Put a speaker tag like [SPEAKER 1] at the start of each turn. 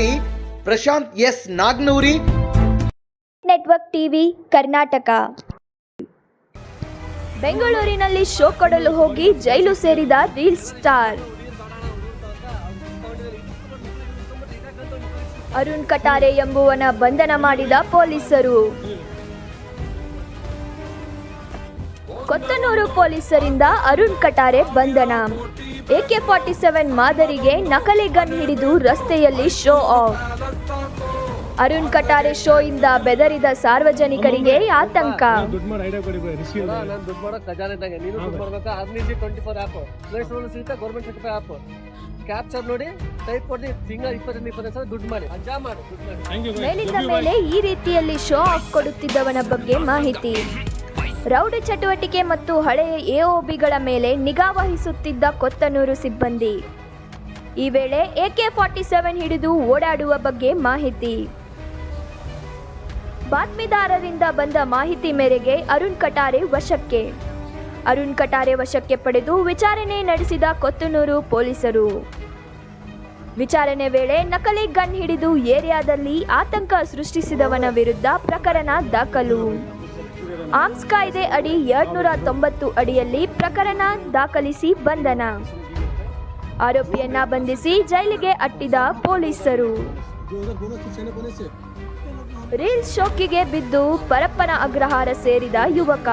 [SPEAKER 1] ವರದಿ Prashant S Nagnuri.
[SPEAKER 2] Network TV, Karnataka. ಬೆಂಗಳೂರಿನಲ್ಲಿ show ಕೊಡಲು ಹೋಗಿ ಜೈಲು ಸೇರಿದ ರೀಲ್ ಸ್ಟಾರ್. ಅರುಣ್ ಕಟಾರೆ ಎಂಬುವನ ಬಂಧನ ಮಾಡಿದ ಪೊಲೀಸರು. ಕೊತ್ತನೂರು ಪೊಲೀಸರಿಂದ ಅರುಣ್ ಕಟಾರೆ ಬಂಧನ. ಎಕೆ ಫಾರ್ಟಿ ಸೆವೆನ್ ಮಾದರಿಗೆ ನಕಲಿ ಗನ್ ಹಿಡಿದು ರಸ್ತೆಯಲ್ಲಿ show off. Arun Katare show ಇಂದ ಬೆದರಿದ ಸಾರ್ವಜನಿಕರಿಗೆ ಆತಂಕ.
[SPEAKER 3] ಕ್ಯಾಪ್ಚರ್ ನೋಡಿ ಟೈಪ್ ಕೊಡಿ ತಿಂಗಳ ಇಪ್ಪತ್ತೈದು ಸಾವಿರ ದುಡ್ಡು ಮಾಡಿ. ಅಜ್ಜಾ ಮಾಡು
[SPEAKER 2] ಮೇಲಿಂದ ಮೇಲೆ ಈ ರೀತಿಯಲ್ಲಿ ಶೋ ಆಫ್ ಕೊಡುತ್ತಿದ್ದವನ ಬಗ್ಗೆ ಮಾಹಿತಿ. ರೌಡಿ ಚಟುವಟಿಕೆ ಮತ್ತು ಹಳೆಯ ಎಒಬಿಗಳ ಮೇಲೆ ನಿಗಾ ವಹಿಸುತ್ತಿದ್ದ ಕೊತ್ತನೂರು ಸಿಬ್ಬಂದಿ. ಈ ವೇಳೆ ಎಕೆ ಫಾರ್ಟಿ ಸೆವೆನ್ ಹಿಡಿದು ಓಡಾಡುವ ಬಗ್ಗೆ ಮಾಹಿತಿ. ಬಾತ್ಮೀದಾರರಿಂದ ಬಂದ ಮಾಹಿತಿ ಮೇರೆಗೆ ಅರುಣ್ ಕಟಾರೆ ವಶಕ್ಕೆ. ಅರುಣ್ ಕಟಾರೆ ವಶಕ್ಕೆ ಪಡೆದು ವಿಚಾರಣೆ ನಡೆಸಿದ ಕೊತ್ತನೂರು ಪೊಲೀಸರು. ವಿಚಾರಣೆ ವೇಳೆ ನಕಲಿ ಗನ್ ಹಿಡಿದು ಏರಿಯಾದಲ್ಲಿ ಆತಂಕ ಸೃಷ್ಟಿಸಿದವನ ವಿರುದ್ಧ ಪ್ರಕರಣ ದಾಖಲು. ಆರ್ಮ್ಸ್ ಕಾಯ್ದೆ ಅಡಿ ಎರಡ್ನೂರ ತೊಂಬತ್ತು ಅಡಿಯಲ್ಲಿ ಪ್ರಕರಣ ದಾಖಲಿಸಿ ಬಂಧನ. ಆರೋಪಿಯನ್ನ ಬಂಧಿಸಿ ಜೈಲಿಗೆ ಅಟ್ಟಿದ ಪೊಲೀಸರು. ರೀಲ್ಸ್ ಶೋಕಿಗೆ ಬಿದ್ದು ಪರಪ್ಪನ ಅಗ್ರಹಾರ ಸೇರಿದ ಯುವಕ.